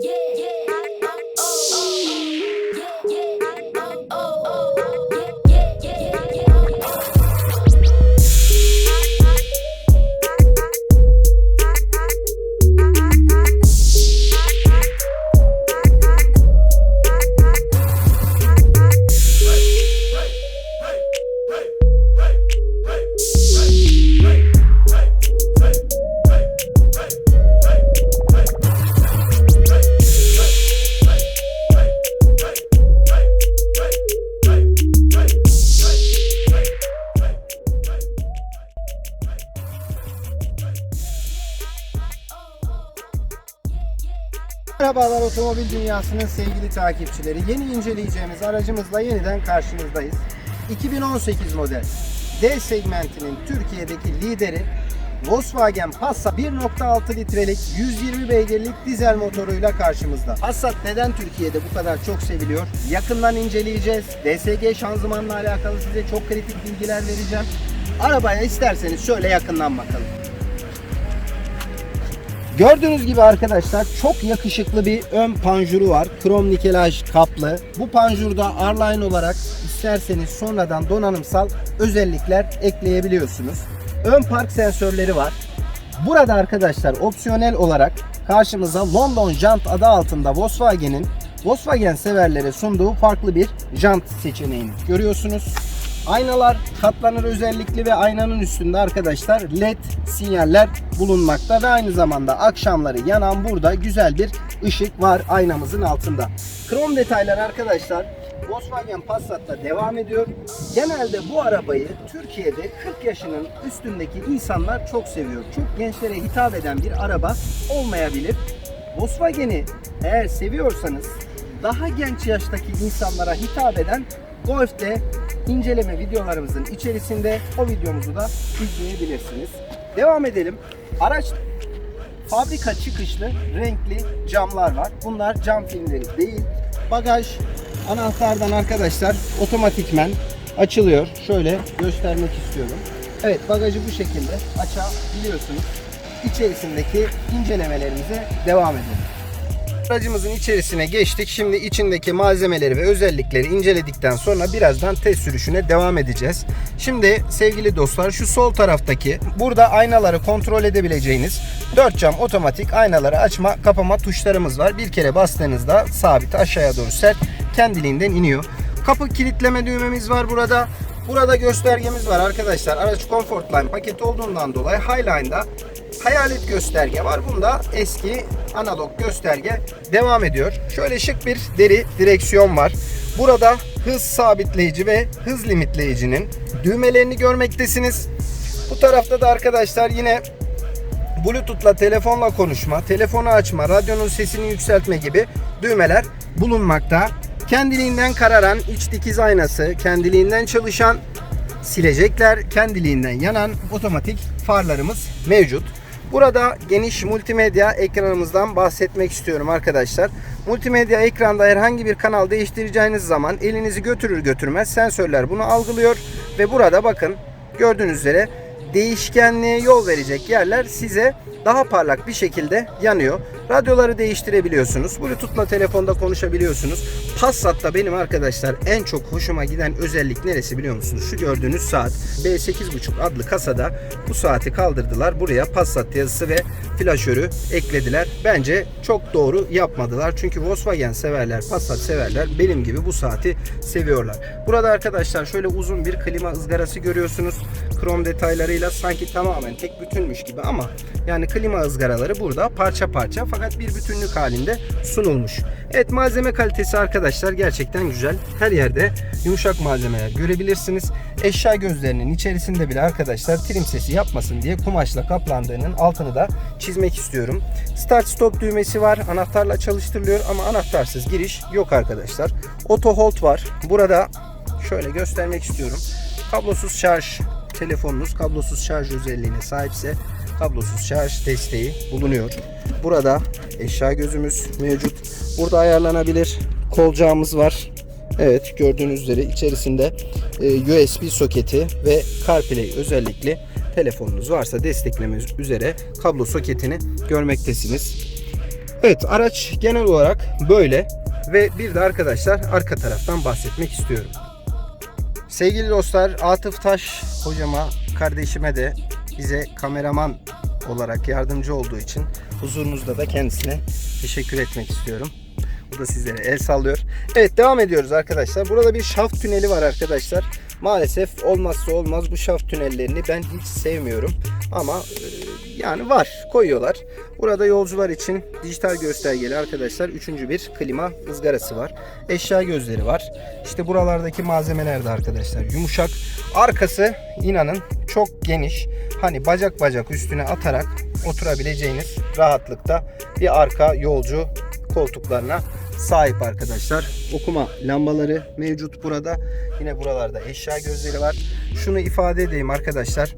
Yeah, otomobil dünyasının sevgili takipçileri. Yeni inceleyeceğimiz aracımızla yeniden karşınızdayız. 2018 model D segmentinin Türkiye'deki lideri Volkswagen Passat 1.6 litrelik 120 beygirlik dizel motoruyla karşımızda. Passat neden Türkiye'de bu kadar çok seviliyor? Yakından inceleyeceğiz. DSG şanzımanla alakalı size çok kritik bilgiler vereceğim. Arabaya isterseniz şöyle yakından bakalım. Gördüğünüz gibi arkadaşlar çok yakışıklı bir ön panjuru var. Krom nikelaj kaplı. Bu panjurda R-Line olarak isterseniz sonradan donanımsal özellikler ekleyebiliyorsunuz. Ön park sensörleri var. Burada arkadaşlar opsiyonel olarak karşımıza London Jant adı altında Volkswagen'in Volkswagen severlere sunduğu farklı bir jant seçeneğini görüyorsunuz. Aynalar katlanır özellikli ve aynanın üstünde arkadaşlar led sinyaller bulunmakta ve aynı zamanda akşamları yanan burada güzel bir ışık var aynamızın altında. Krom detaylar arkadaşlar Volkswagen Passat'ta devam ediyor. Genelde bu arabayı Türkiye'de 40 yaşının üstündeki insanlar çok seviyor. Çok gençlere hitap eden bir araba olmayabilir. Volkswagen'i eğer seviyorsanız daha genç yaştaki insanlara hitap eden Golf'te inceleme videolarımızın içerisinde o videomuzu da izleyebilirsiniz. Devam edelim. Araç fabrika çıkışlı renkli camlar var. Bunlar cam filmleri değil. Bagaj anahtardan arkadaşlar otomatikmen açılıyor. Şöyle göstermek istiyorum. Evet bagajı bu şekilde açabiliyorsunuz. İçerisindeki incelemelerimize devam edelim. Aracımızın içerisine geçtik. Şimdi içindeki malzemeleri ve özellikleri inceledikten sonra birazdan test sürüşüne devam edeceğiz. Şimdi sevgili dostlar şu sol taraftaki burada aynaları kontrol edebileceğiniz 4 cam otomatik aynaları açma kapama tuşlarımız var. Bir kere bastığınızda sabit aşağıya doğru sert kendiliğinden iniyor. Kapı kilitleme düğmemiz var burada. Burada göstergemiz var arkadaşlar. Araç Comfortline paket olduğundan dolayı Highline'da hayalet gösterge var. Bunda eski analog gösterge devam ediyor. Şöyle şık bir deri direksiyon var. Burada hız sabitleyici ve hız limitleyicinin düğmelerini görmektesiniz. Bu tarafta da arkadaşlar yine Bluetooth'la telefonla konuşma, telefonu açma, radyonun sesini yükseltme gibi düğmeler bulunmakta. Kendiliğinden kararan iç dikiz aynası, kendiliğinden çalışan silecekler, kendiliğinden yanan otomatik farlarımız mevcut. Burada geniş multimedya ekranımızdan bahsetmek istiyorum arkadaşlar. Multimedya ekranda herhangi bir kanal değiştireceğiniz zaman elinizi götürür götürmez sensörler bunu algılıyor ve burada bakın gördüğünüz üzere değişkenliğe yol verecek yerler size daha parlak bir şekilde yanıyor. Radyoları değiştirebiliyorsunuz. Bluetooth'la telefonda konuşabiliyorsunuz. Passat'ta benim arkadaşlar en çok hoşuma giden özellik neresi biliyor musunuz? Şu gördüğünüz saat B8.5 adlı kasada bu saati kaldırdılar. Buraya Passat yazısı ve flaşörü eklediler. Bence çok doğru yapmadılar. Çünkü Volkswagen severler, Passat severler benim gibi bu saati seviyorlar. Burada arkadaşlar şöyle uzun bir klima ızgarası görüyorsunuz. Krom detaylarıyla sanki tamamen tek bütünmüş gibi ama yani klima ızgaraları burada parça parça fakat bir bütünlük halinde sunulmuş. Evet malzeme kalitesi arkadaşlar gerçekten güzel. Her yerde yumuşak malzemeler görebilirsiniz. Eşya gözlerinin içerisinde bile arkadaşlar trim sesi yapmasın diye kumaşla kaplandığının altını da çizmek istiyorum. Start stop düğmesi var. Anahtarla çalıştırılıyor ama anahtarsız giriş yok arkadaşlar. Auto hold var. Burada şöyle göstermek istiyorum. Kablosuz şarj telefonunuz kablosuz şarj özelliğine sahipse kablosuz şarj desteği bulunuyor. Burada eşya gözümüz mevcut. Burada ayarlanabilir kolcağımız var. Evet gördüğünüz üzere içerisinde e, USB soketi ve CarPlay özellikli telefonunuz varsa destekleme üzere kablo soketini görmektesiniz. Evet araç genel olarak böyle ve bir de arkadaşlar arka taraftan bahsetmek istiyorum. Sevgili dostlar Atıf Taş hocama, kardeşime de bize kameraman olarak yardımcı olduğu için huzurunuzda da kendisine teşekkür etmek istiyorum. Bu da sizlere el sallıyor. Evet devam ediyoruz arkadaşlar. Burada bir şaft tüneli var arkadaşlar. Maalesef olmazsa olmaz bu şaft tünellerini ben hiç sevmiyorum. Ama e, yani var koyuyorlar. Burada yolcular için dijital göstergeli arkadaşlar üçüncü bir klima ızgarası var. Eşya gözleri var. İşte buralardaki malzemeler de arkadaşlar yumuşak. Arkası inanın çok geniş. Hani bacak bacak üstüne atarak oturabileceğiniz rahatlıkta bir arka yolcu koltuklarına sahip arkadaşlar. Okuma lambaları mevcut burada. Yine buralarda eşya gözleri var. Şunu ifade edeyim arkadaşlar.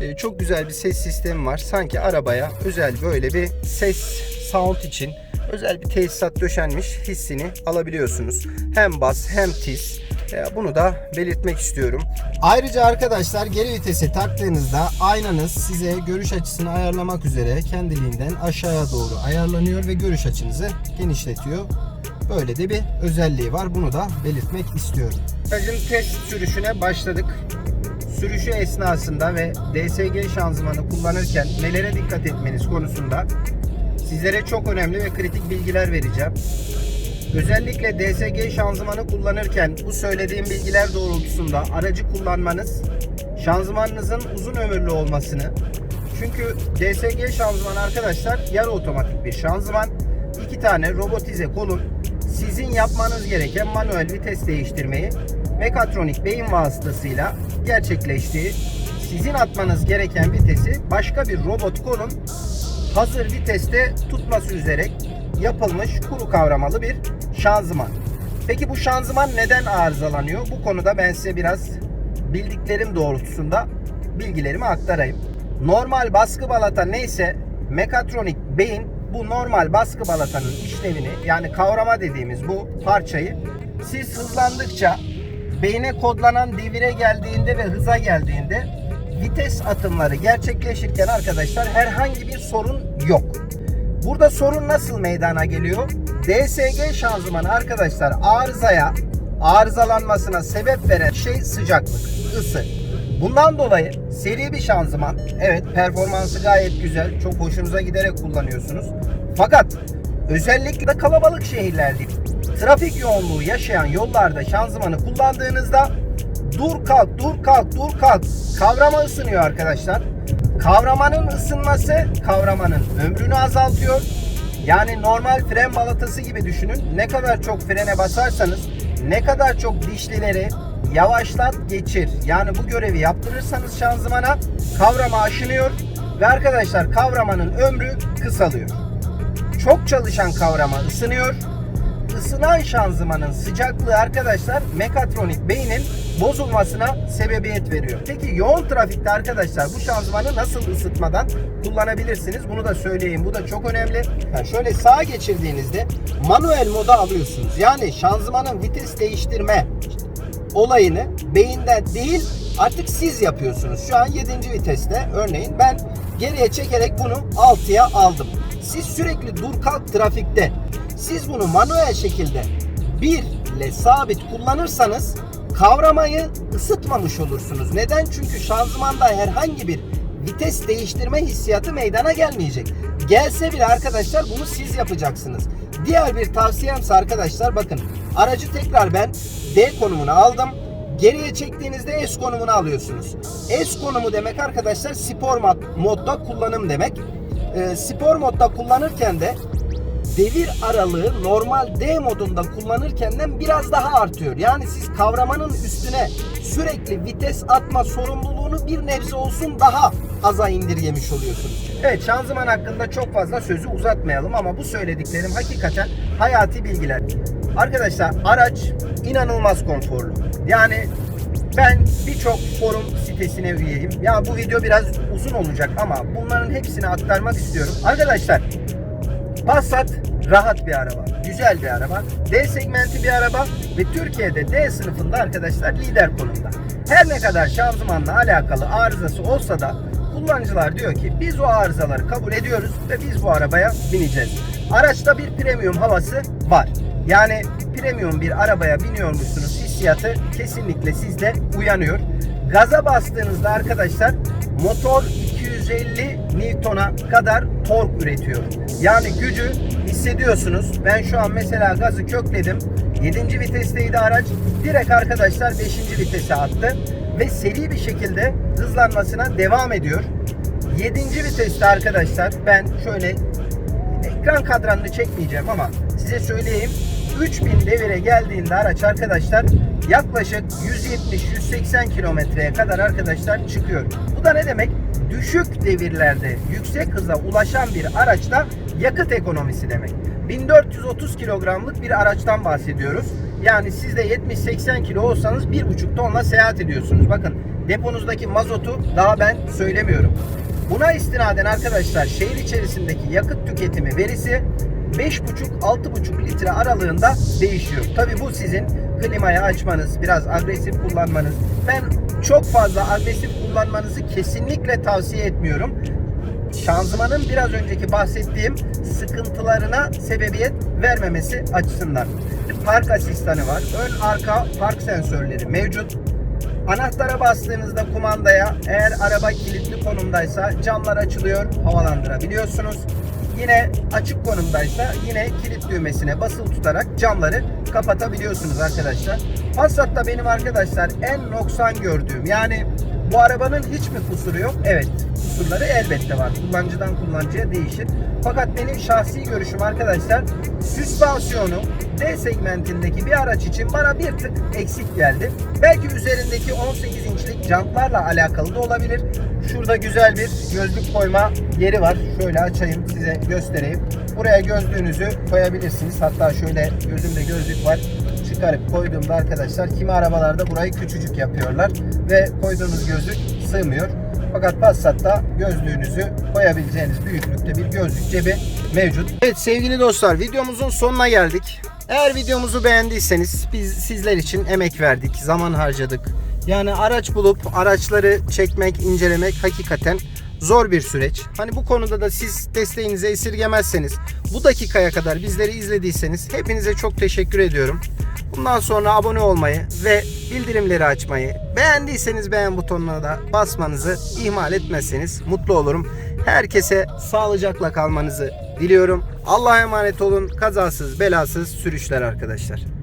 Ee, çok güzel bir ses sistemi var. Sanki arabaya özel böyle bir ses sound için özel bir tesisat döşenmiş hissini alabiliyorsunuz. Hem bas hem tiz. Ee, Bunu da belirtmek istiyorum. Ayrıca arkadaşlar geri vitesi taktığınızda aynanız size görüş açısını ayarlamak üzere kendiliğinden aşağıya doğru ayarlanıyor ve görüş açınızı genişletiyor. Böyle de bir özelliği var. Bunu da belirtmek istiyorum. Aracın test sürüşüne başladık. Sürüşü esnasında ve DSG şanzımanı kullanırken nelere dikkat etmeniz konusunda sizlere çok önemli ve kritik bilgiler vereceğim. Özellikle DSG şanzımanı kullanırken bu söylediğim bilgiler doğrultusunda aracı kullanmanız şanzımanınızın uzun ömürlü olmasını çünkü DSG şanzıman arkadaşlar yarı otomatik bir şanzıman. iki tane robotize kolun sizin yapmanız gereken manuel vites değiştirmeyi mekatronik beyin vasıtasıyla gerçekleştiği sizin atmanız gereken vitesi başka bir robot kolun hazır viteste tutması üzere yapılmış kuru kavramalı bir şanzıman. Peki bu şanzıman neden arızalanıyor? Bu konuda ben size biraz bildiklerim doğrultusunda bilgilerimi aktarayım. Normal baskı balata neyse mekatronik beyin bu normal baskı balatanın işlevini yani kavrama dediğimiz bu parçayı siz hızlandıkça beyne kodlanan devire geldiğinde ve hıza geldiğinde vites atımları gerçekleşirken arkadaşlar herhangi bir sorun yok. Burada sorun nasıl meydana geliyor? DSG şanzımanı arkadaşlar arızaya, arızalanmasına sebep veren şey sıcaklık, ısı. Bundan dolayı seri bir şanzıman, evet performansı gayet güzel, çok hoşunuza giderek kullanıyorsunuz. Fakat özellikle kalabalık şehirlerde trafik yoğunluğu yaşayan yollarda şanzımanı kullandığınızda dur kalk, dur kalk, dur kalk kavrama ısınıyor arkadaşlar. Kavramanın ısınması kavramanın ömrünü azaltıyor. Yani normal fren balatası gibi düşünün. Ne kadar çok frene basarsanız, ne kadar çok dişlileri yavaşlat geçir. Yani bu görevi yaptırırsanız şanzımana kavrama aşınıyor ve arkadaşlar kavramanın ömrü kısalıyor. Çok çalışan kavrama ısınıyor. Isınan şanzımanın sıcaklığı arkadaşlar mekatronik beynin bozulmasına sebebiyet veriyor. Peki yoğun trafikte arkadaşlar bu şanzımanı nasıl ısıtmadan kullanabilirsiniz? Bunu da söyleyeyim. Bu da çok önemli. Yani şöyle sağa geçirdiğinizde manuel moda alıyorsunuz. Yani şanzımanın vites değiştirme olayını beyinden değil artık siz yapıyorsunuz. Şu an 7. viteste örneğin ben geriye çekerek bunu 6'ya aldım. Siz sürekli dur kalk trafikte siz bunu manuel şekilde bir ile sabit kullanırsanız kavramayı ısıtmamış olursunuz. Neden? Çünkü şanzımanda herhangi bir vites değiştirme hissiyatı meydana gelmeyecek. Gelse bile arkadaşlar bunu siz yapacaksınız. Diğer bir tavsiyemse arkadaşlar bakın aracı tekrar ben D konumuna aldım. Geriye çektiğinizde S konumunu alıyorsunuz. S konumu demek arkadaşlar spor mod- modda kullanım demek. Ee, spor modda kullanırken de devir aralığı normal D modunda kullanırkenden biraz daha artıyor. Yani siz kavramanın üstüne sürekli vites atma sorumluluğunu bir nebze olsun daha aza indirgemiş oluyorsunuz. Evet şanzıman hakkında çok fazla sözü uzatmayalım ama bu söylediklerim hakikaten hayati bilgiler. Arkadaşlar araç inanılmaz konforlu. Yani ben birçok forum sitesine üyeyim. Ya bu video biraz uzun olacak ama bunların hepsini aktarmak istiyorum. Arkadaşlar Passat rahat bir araba, güzel bir araba, D segmenti bir araba ve Türkiye'de D sınıfında arkadaşlar lider konumda. Her ne kadar şanzımanla alakalı arızası olsa da kullanıcılar diyor ki biz o arızaları kabul ediyoruz ve biz bu arabaya bineceğiz. Araçta bir premium havası var. Yani premium bir arabaya biniyormuşsunuz hissiyatı kesinlikle sizde uyanıyor. Gaza bastığınızda arkadaşlar motor 250 Newton'a kadar tork üretiyor. Yani gücü hissediyorsunuz. Ben şu an mesela gazı kökledim. 7. vitesteydi araç. Direkt arkadaşlar 5. vitese attı. Ve seri bir şekilde hızlanmasına devam ediyor. 7. viteste arkadaşlar ben şöyle ekran kadranını çekmeyeceğim ama size söyleyeyim 3000 devire geldiğinde araç arkadaşlar yaklaşık 170-180 kilometreye kadar arkadaşlar çıkıyor. Bu da ne demek? Düşük devirlerde yüksek hıza ulaşan bir araçta yakıt ekonomisi demek. 1430 kilogramlık bir araçtan bahsediyoruz. Yani siz de 70-80 kilo olsanız 1,5 tonla seyahat ediyorsunuz. Bakın deponuzdaki mazotu daha ben söylemiyorum. Buna istinaden arkadaşlar şehir içerisindeki yakıt tüketimi verisi 5,5-6,5 litre aralığında değişiyor. Tabi bu sizin klimayı açmanız, biraz agresif kullanmanız. Ben çok fazla agresif kullanmanızı kesinlikle tavsiye etmiyorum. Şanzımanın biraz önceki bahsettiğim sıkıntılarına sebebiyet vermemesi açısından. Park asistanı var. Ön arka park sensörleri mevcut. Anahtara bastığınızda kumandaya eğer araba kilitli konumdaysa camlar açılıyor, havalandırabiliyorsunuz. Yine açık konumdaysa yine kilit düğmesine basılı tutarak camları kapatabiliyorsunuz arkadaşlar. Passat'ta benim arkadaşlar en noksan gördüğüm yani bu arabanın hiç mi kusuru yok? Evet. Kusurları elbette var. Kullanıcıdan kullanıcıya değişir. Fakat benim şahsi görüşüm arkadaşlar süspansiyonu D segmentindeki bir araç için bana bir tık eksik geldi. Belki üzerindeki 18 inçlik jantlarla alakalı da olabilir. Şurada güzel bir gözlük koyma yeri var. Şöyle açayım size göstereyim. Buraya gözlüğünüzü koyabilirsiniz. Hatta şöyle gözümde gözlük var çıkarıp koyduğumda arkadaşlar kimi arabalarda burayı küçücük yapıyorlar ve koyduğunuz gözlük sığmıyor. Fakat Passat'ta gözlüğünüzü koyabileceğiniz büyüklükte bir gözlük cebi mevcut. Evet sevgili dostlar videomuzun sonuna geldik. Eğer videomuzu beğendiyseniz biz sizler için emek verdik, zaman harcadık. Yani araç bulup araçları çekmek, incelemek hakikaten zor bir süreç. Hani bu konuda da siz desteğinizi esirgemezseniz, bu dakikaya kadar bizleri izlediyseniz hepinize çok teşekkür ediyorum. Bundan sonra abone olmayı ve bildirimleri açmayı, beğendiyseniz beğen butonuna da basmanızı ihmal etmezseniz mutlu olurum. Herkese sağlıcakla kalmanızı diliyorum. Allah'a emanet olun. Kazasız belasız sürüşler arkadaşlar.